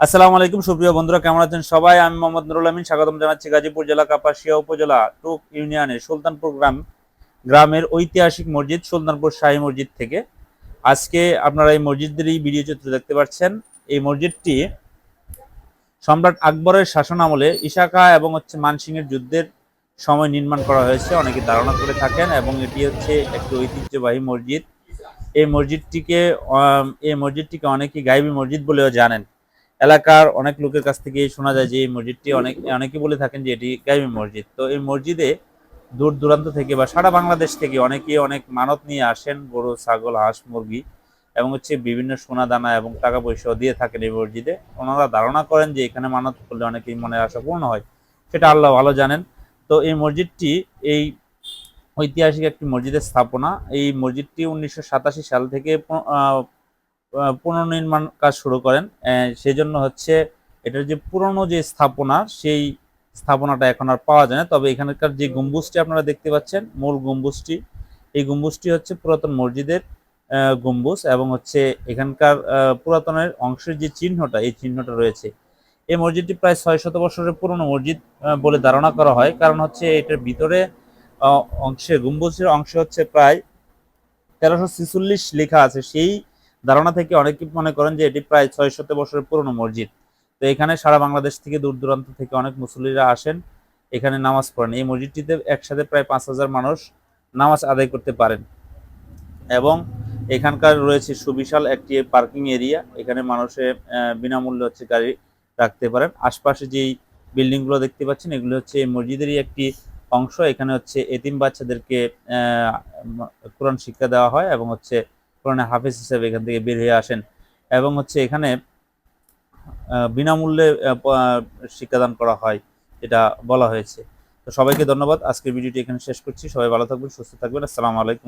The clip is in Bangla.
আসসালামু আলাইকুম, সুপ্রিয় বন্ধুরা, কেমন আছেন সবাই? আমি মোহাম্মদ নুরুল আমিন, স্বাগতম জানাচ্ছি গাজীপুর জেলা, কাপাসিয়া উপজেলা, টুক ইউনিয়নের সুলতানপুর গ্রাম গ্রামের ঐতিহাসিক মসজিদ, সুলতানপুর শাহী মসজিদ থেকে। আজকে আপনারা এই মসজিদেরই ভিডিও চিত্র দেখতে পাচ্ছেন। এই মসজিদটি সম্রাট আকবরের শাসন আমলে ইশাকা এবং হচ্ছে মানসিংহের যুদ্ধের সময় নির্মাণ করা হয়েছে। অনেকে ধারণা করে থাকেন এবং এটি হচ্ছে একটি ঐতিহ্যবাহী মসজিদ। এই মসজিদটিকে এই মসজিদটিকে অনেকে গাইবী মসজিদ বলেও জানেন। এলাকার অনেক লোকের কাছ থেকে শোনা যায় যে এই মসজিদটি অনেক অনেকে বলে থাকেন যে এটি গাইবী মসজিদ। তো এই মসজিদে দূর দূরান্ত থেকে বা সারা বাংলাদেশ থেকে অনেকে অনেক মানত নিয়ে আসেন গরু, ছাগল, হাঁস, মুরগি এবং হচ্ছে বিভিন্ন সোনা দানা এবং টাকা পয়সাও দিয়ে থাকেন এই মসজিদে। ওনারা ধারণা করেন যে এখানে মানত করলে অনেকেই মনের আশা পূর্ণ হয়। সেটা আল্লাহ ভালো জানেন। তো এই মসজিদটি এই ঐতিহাসিক একটি মসজিদের স্থাপনা। এই মসজিদটি উনিশশো সাতাশি সাল থেকে পুনর্নির্মাণ কাজ শুরু করেন। সেজন্য হচ্ছে এটার যে পুরনো যে স্থাপনা, সেই স্থাপনাটা এখন আর পাওয়া যায় না। তবে এখানকার যে গম্বুজটি আপনারা দেখতে পাচ্ছেন, মূল গম্বুজটি, এই গম্বুজটি হচ্ছে পুরাতন মসজিদের গম্বুজ এবং হচ্ছে এখানকার পুরাতনের অংশের যে চিহ্নটা, এই চিহ্নটা রয়েছে। এই মসজিদটি প্রায় ছয় শত বছরের পুরনো মসজিদ বলে ধারণা করা হয়। কারণ হচ্ছে এটার ভিতরে অংশে গম্বুজের অংশ হচ্ছে প্রায় তেরোশো লেখা আছে। সেই ধারণা থেকে অনেকে মনে করেন যে এটি প্রায় ছয় শত বছরের পুরনো মসজিদ। তো এখানে সারা বাংলাদেশ থেকে দূর দূরান্ত থেকে অনেক মুসল্লিরা আসেন, এখানে নামাজ পড়েন। এই মসজিদটিতে একসাথে প্রায় পাঁচ হাজার মানুষ নামাজ আদায় করতে পারেন এবং এখানকার রয়েছে সুবিশাল একটি পার্কিং এরিয়া। এখানে মানুষে বিনামূল্যে হচ্ছে গাড়ি রাখতে পারেন। আশপাশে যেই বিল্ডিংগুলো দেখতে পাচ্ছেন, এগুলো হচ্ছে এই মসজিদেরই একটি অংশ। এখানে হচ্ছে এতিম বাচ্চাদেরকে কোরআন শিক্ষা দেওয়া হয় এবং হচ্ছে কোরআনে হাফেজ হিসেবে এখান থেকে বের হয়ে আসেন এবং হচ্ছে এখানে বিনামূল্যে শিক্ষাদান করা হয়, এটা বলা হয়েছে। তো সবাইকে ধন্যবাদ। আজকের ভিডিওটি এখানে শেষ করছি। সবাই ভালো থাকবেন, সুস্থ থাকবেন। আসসালামু আলাইকুম